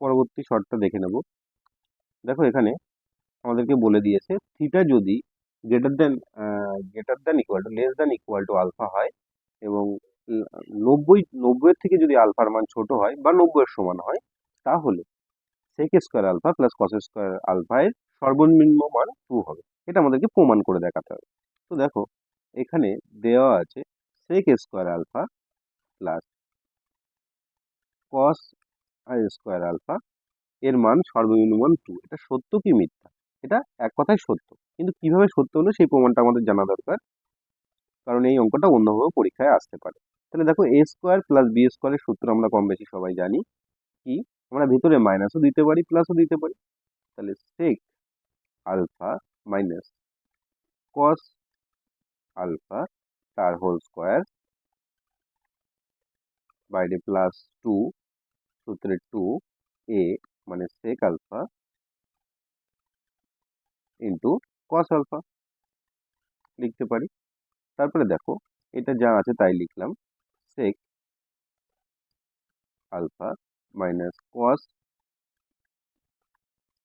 পরবর্তী শর্তটা দেখে নেব। দেখো এখানে আমাদেরকে বলে দিয়েছে থিটা যদি greater than greater than equal to less than equal to alpha হয় এবং নব্বই, নব্বইয়ের থেকে যদি আলফার মান ছোট হয় বা নব্বইয়ের সমান হয়, তাহলে sec square alpha plus cos square alpha এর সর্বনিম্ন মান টু হবে। এটা আমাদেরকে প্রমাণ করে দেখাতে হবে। তো দেখো, এখানে দেওয়া আছে sec square alpha plus cos I square alpha, এর মান সর্বনিম্ন মান টু। এটা সত্য কি মিথ্যা? এটা এক কথায় সত্য। কিন্তু কীভাবে সত্য হলো সেই প্রমাণটা আমাদের জানা দরকার। কারণ এই অঙ্কটা অন্যভাবে পরীক্ষায় আসতে পারে। তাহলে দেখো এ স্কোয়ার প্লাস বি স্কোয়ারের সূত্র আমরা কম বেশি সবাই জানি কি? আমরা ভিতরে মাইনাসও দিতে পারি প্লাসও দিতে পারি। তাহলে sec alpha minus cos alpha তার হোল স্কোয়ার বাইরে প্লাস টু সূত্রে টু এ মানে sec alpha into cos alpha লিখতে পারি। তারপরে দেখো, এটা যা আছে তাই লিখলাম। Sec alpha minus cos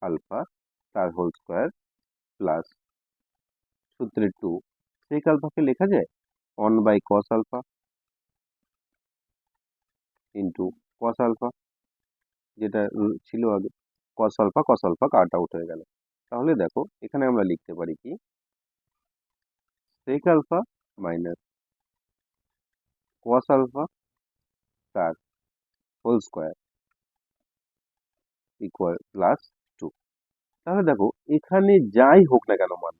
alpha তার হোল স্কোয়ার প্লাস সূত্রে টু সেক আলফাকে লেখা যায়? One by cos alpha into cos alpha যেটা ছিল আগে। Cos alpha cos alpha cut out হয়ে গেল। তাহলে দেখো, এখানে আমরা লিখতে পারি কি? Sec alpha minus cos alpha তার whole square equal plus two তাহলে দেখো, এখানে যাই হোক না কেন মান,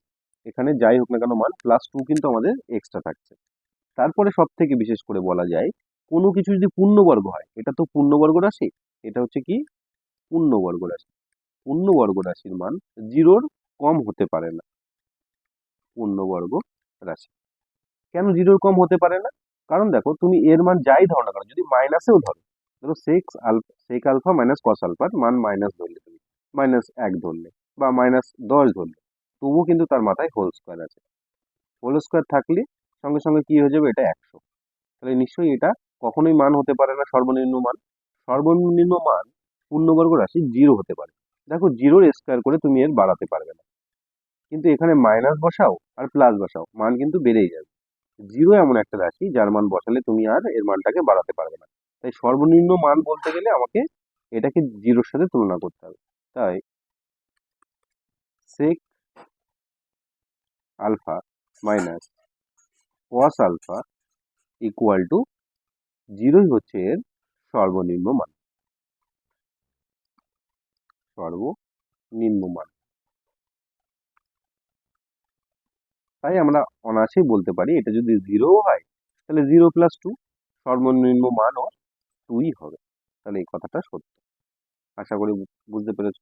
এখানে যাই হোক না কেন মান প্লাস টু কিন্তু আমাদের এক্সট্রা থাকছে। তারপরে সব থেকে বিশেষ করে বলা যায়, কোনো কিছু যদি পূর্ণবর্গ হয়, এটা তো পূর্ণবর্গ রাশি এটা হচ্ছে কি? পূর্ণবর্গ রাশি। পূর্ণবর্গ রাশির মান জিরোর কম হতে পারে না। পূর্ণবর্গ রাশি। কেন জিরোর কম হতে পারে না? কারণ দেখো, তুমি এর মান যাই ধরো না কেন, যদি মাইনাসেও ধরো ধরো sec alpha sec alpha minus cos আলফার মান মাইনাস ধরলে তুমি। মাইনাস এক ধরলে বা মাইনাস দশ ধরলে। তবুও কিন্তু তার মাথায় হোল স্কোয়ার আছে। হোল স্কোয়ার থাকলে সঙ্গে সঙ্গে কি হয়ে যাবে? এটা একশো। তাহলে নিশ্চয়ই এটা কখনোই মান হতে পারে না, সর্বনিম্ন মান। সর্বনিম্ন মান পূর্ণবর্গ রাশি জিরো হতে পারে। দেখো জিরোর স্কোয়ার করে তুমি এর বাড়াতে পারবে না। কিন্তু এখানে মাইনাস বসাও আর প্লাস বসাও, মান কিন্তু বেড়েই যাবে। জিরো এমন একটা রাশি যার মান বসালে তুমি আর এর মানটাকে বাড়াতে পারবে না। তাই সর্বনিম্ন মান বলতে গেলে আমাকে এটাকে জিরোর সাথে তুলনা করতে হবে। তাই sec alpha minus cos alpha equal to জিরোই হচ্ছে এর সর্বনিম্ন মান। সর্বনিম্ন মান। তাই আমরা অনায়াসেই বলতে পারি, এটা যদি জিরো হয়, তাহলে জিরো প্লাস টু সর্বনিম্ন মান মানও টুই হবে। তাহলে এই কথাটা সত্য। আশা করি বুঝতে পেরেছ